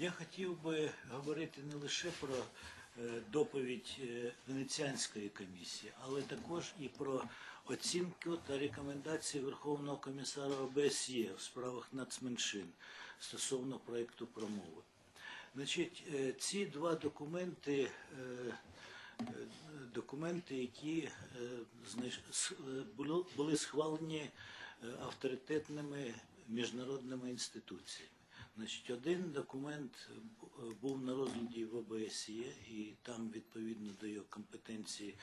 Я хотів би говорити не лише про е, доповідь е, Венеціанської комісії, але також і про оцінку та рекомендації Верховного комісара ОБСЄ в справах нацменшин стосовно проєкту промови. Значить, е, ці два документи, документи, які були схвалені авторитетними міжнародними інституціями. Значить, один документ е, був на розгляді в ОБСЄ, і там, відповідно до його компетенції,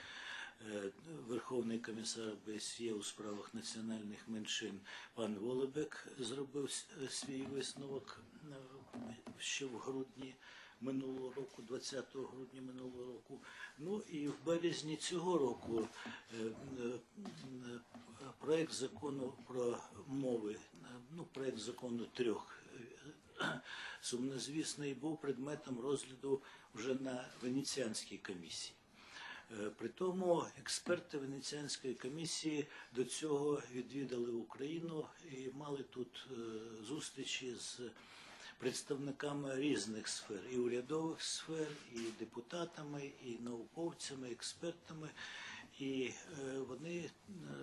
е, Верховний комісар ОБСЄ у справах національних меншин пан Волебек зробив е, свій висновок ще в грудні минулого року, 20 грудня минулого року. Ну і в березні цього року проект закону про мови, ну проект закону трьох сумнозвісний був предметом розгляду вже на Венеціанській комісії. Е, При тому експерти Венеціанської комісії до цього відвідали Україну і мали тут е, зустрічі з представниками різних сфер, і урядових сфер, і депутатами, і науковцями, експертами, і е, вони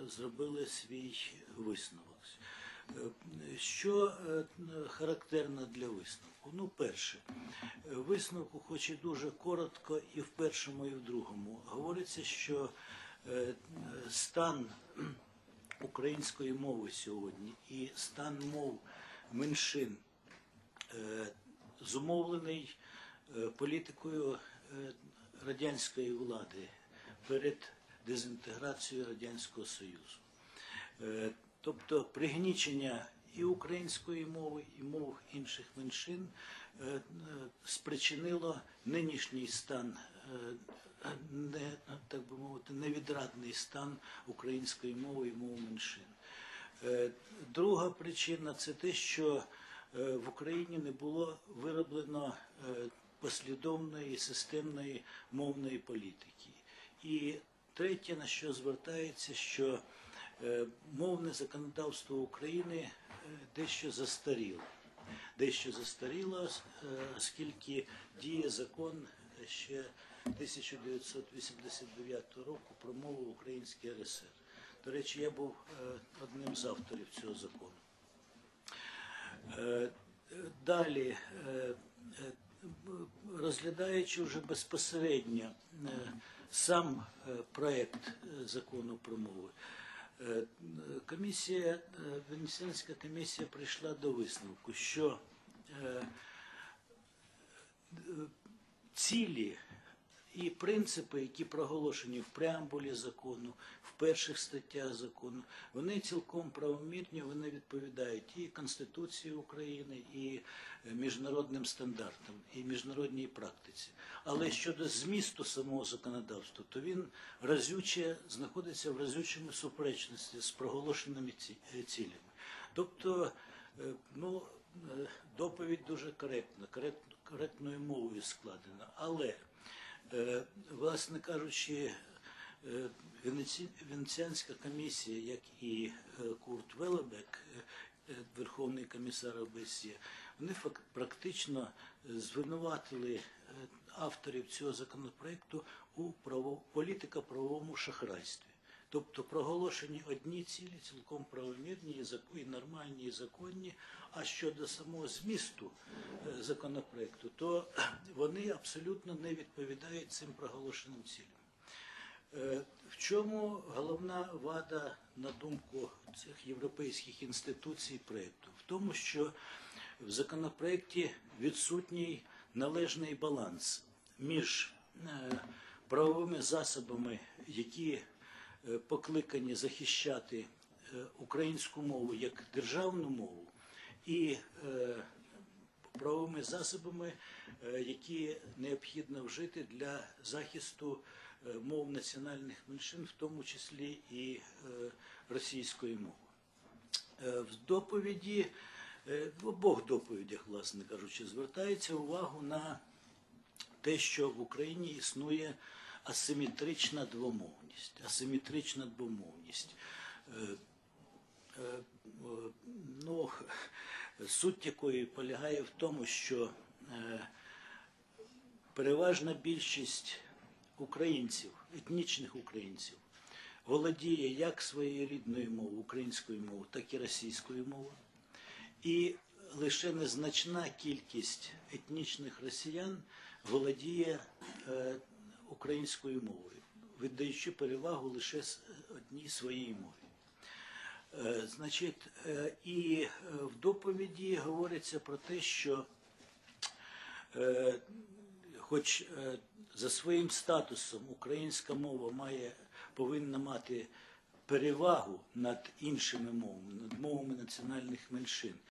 зробили свій висновок. Що е, характерно для висновку? Ну, перше, висновку, хоч і дуже коротко, і в першому, і в другому, говориться, що е, стан української мови сьогодні і стан мов меншин е, зумовлений політикою радянської влади перед дезінтеграцією Радянського Союзу. Тобто пригнічення і української мови, і мов інших меншин е, е, спричинило нинішній стан, е, не, так би мовити, невідрадний стан української мови і мов меншин. Друга причина це те, що в Україні не було вироблено послідовної системної мовної політики. І третє, на що звертається, що мовне законодавство України е, дещо застаріло. Дещо застаріло, е, оскільки діє закон ще 1989 року про мову в Українській РСР. До речі, я був е, одним з авторів цього закону. Е, Далі, е, е, розглядаючи вже безпосередньо е, сам е, проект е, закону про мови, е, комісія, е, Венеціанська комісія прийшла до висновку, що е, цілі і принципи, які проголошені в преамбулі закону, в перших статтях закону, вони цілком правомірні, вони відповідають і Конституції України, і е, міжнародним стандартам, і міжнародній практиці. Але щодо змісту самого законодавства, то він разюче знаходиться в разючому суперечності з проголошеними е, цілями. Тобто, е, ну, доповідь дуже коректна, коректною мовою складена. Але, власне кажучи, е, Венеці- Венеціанська комісія, як і е, Курт Велебек, е, е, Верховний комісар ОБСЄ, вони практично е, звинуватили е, авторів цього законопроекту у право, політико-правовому шахрайстві. Тобто проголошені одні цілі, цілком правомірні і нормальні і законні. А щодо самого змісту е, законопроекту, то вони абсолютно не відповідають цим проголошеним цілям. Е, В чому головна вада, на думку цих європейських інституцій проєкту? В тому, що в законопроекті відсутній належний баланс між е, правовими засобами, які покликані захищати е, українську мову як державну мову, і е, правовими засобами, е, які необхідно вжити для захисту е, мов національних меншин, в тому числі і е, російської мови. Е, В доповіді, е, в обох доповідях, власне кажучи, звертається увагу на те, що в Україні існує асиметрична двомовність. Асиметрична двомовність. Е, е, Ну, суть якої полягає в тому, що е, переважна більшість українців, етнічних українців, володіє як своєю рідною мовою, українською мовою, так і російською мовою. І лише незначна кількість етнічних росіян володіє е, українською мовою, віддаючи перевагу лише одній своїй мові. Е, Значить, е, і в доповіді говориться про те, що хоч за своїм статусом українська мова має, повинна мати перевагу над іншими мовами, над мовами національних меншин,